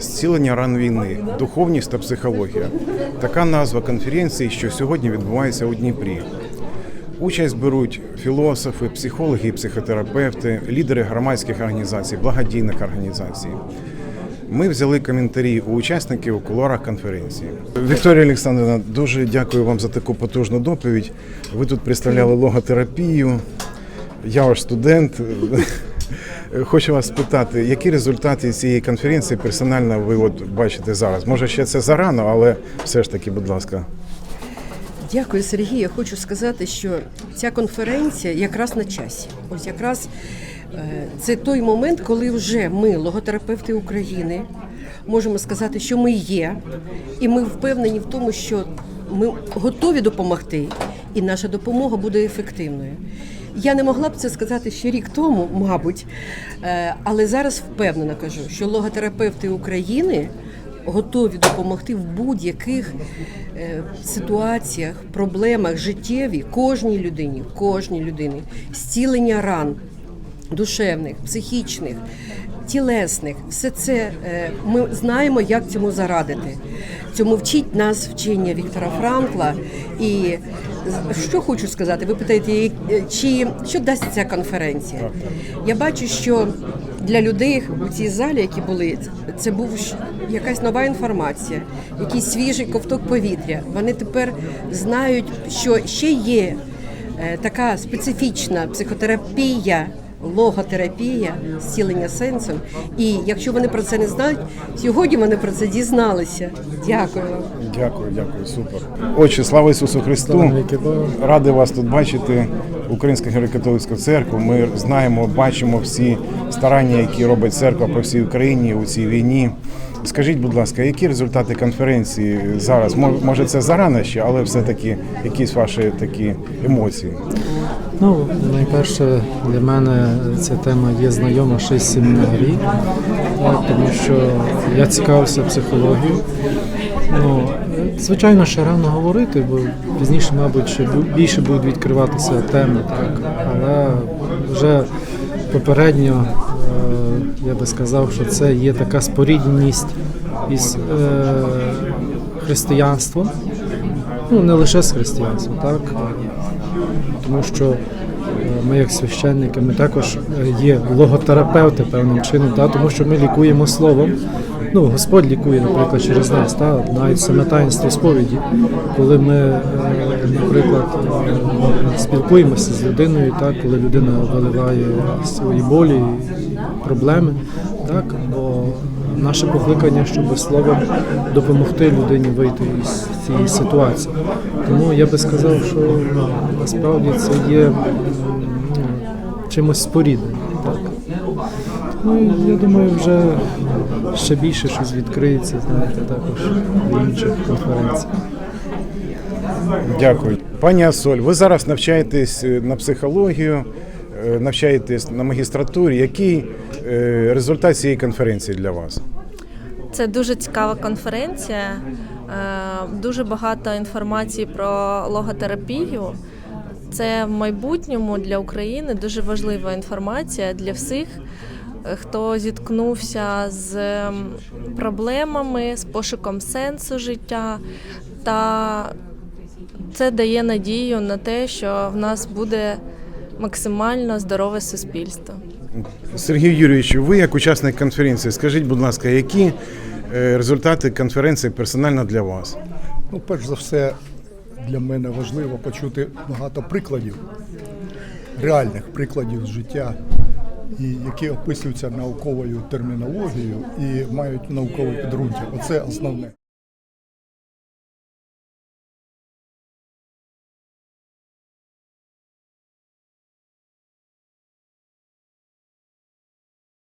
Зцілення ран війни, духовність та психологія. Така назва конференції, що сьогодні відбувається у Дніпрі. Участь беруть філософи, психологи, психотерапевти, лідери громадських організацій, благодійних організацій. Ми взяли коментарі у учасників у кулуарах конференції. Вікторія Олександрівна, дуже дякую вам за таку потужну доповідь. Ви тут представляли логотерапію. Я ваш студент. Хочу вас спитати, які результати цієї конференції персонально ви от бачите зараз? Може, ще це зарано, але все ж таки, будь ласка. Дякую, Сергій. Я хочу сказати, що ця конференція якраз на часі. Ось якраз е, це той момент, коли вже ми, логотерапевти України, можемо сказати, що ми є, і ми впевнені в тому, що ми готові допомогти, і наша допомога буде ефективною. Я не могла б це сказати ще рік тому, мабуть, е, але зараз впевнено кажу, що логотерапевти України готові допомогти в будь-яких е, ситуаціях, проблемах життєві кожній людині, кожній людині, зцілення ран душевних, психічних, тілесних. Все це е, ми знаємо, як цьому зарадити. Цьому вчить нас вчення Віктора Франкла. І що хочу сказати, ви питаєте, е, чи що дасть ця конференція? Я бачу, що для людей у цій залі, які були, це був якась нова інформація, якийсь свіжий ковток повітря. Вони тепер знають, що ще є е, така специфічна психотерапія. Логотерапія, зцілення сенсом. І якщо вони про це не знають, сьогодні вони про це дізналися. Дякую. Дякую, дякую, супер. Отче, слава Ісусу Христу! Ради Радий вас тут бачити. Українська греко-католицька церква. Ми знаємо, бачимо всі старання, які робить церква по всій Україні у цій війні. Скажіть, будь ласка, які результати конференції зараз? Може, це зарано ще, але все-таки якісь ваші такі емоції. Ну, найперше для мене ця тема є знайома ще з семінарії, тому що я цікавився психологією. Ну, звичайно, ще рано говорити, бо пізніше, мабуть, ще більше будуть відкриватися теми, так. Але вже попередньо я би сказав, що це є така спорідненість із е, християнством. Ну, не лише з християнством, так? тому що е, ми, як священники, ми також е, є логотерапевти певним чином, та, тому що ми лікуємо словом. Ну, Господь лікує, наприклад, через нас, та, навіть саме таїнство сповіді, коли ми, е, наприклад, е, спілкуємося з людиною, так, коли людина виливає свої болі, проблеми, так, бо наше покликання, щоб словом допомогти людині вийти із цієї ситуації. Тому я би сказав, що ну, насправді це є чимось спорідненим. Так. Ну і я думаю, вже ще більше щось відкриється, знаєте, також в інших конференціях. Дякую. Пані Асоль, ви зараз навчаєтесь е, на психологію, е, навчаєтесь на магістратурі. Який е, результат цієї конференції для вас? Це дуже цікава конференція. Дуже багато інформації про логотерапію. Це в майбутньому для України дуже важлива інформація для всіх, хто зіткнувся з ем, проблемами, з пошуком сенсу життя. Та це дає надію на те, що в нас буде максимально здорове суспільство. Сергій Юрійович, ви як учасник конференції, скажіть, будь ласка, які е, результати конференції персонально для вас? Ну, перш за все, для мене важливо почути багато прикладів, реальних прикладів з життя, і які описуються науковою термінологією і мають наукове підґрунтя. Оце основне.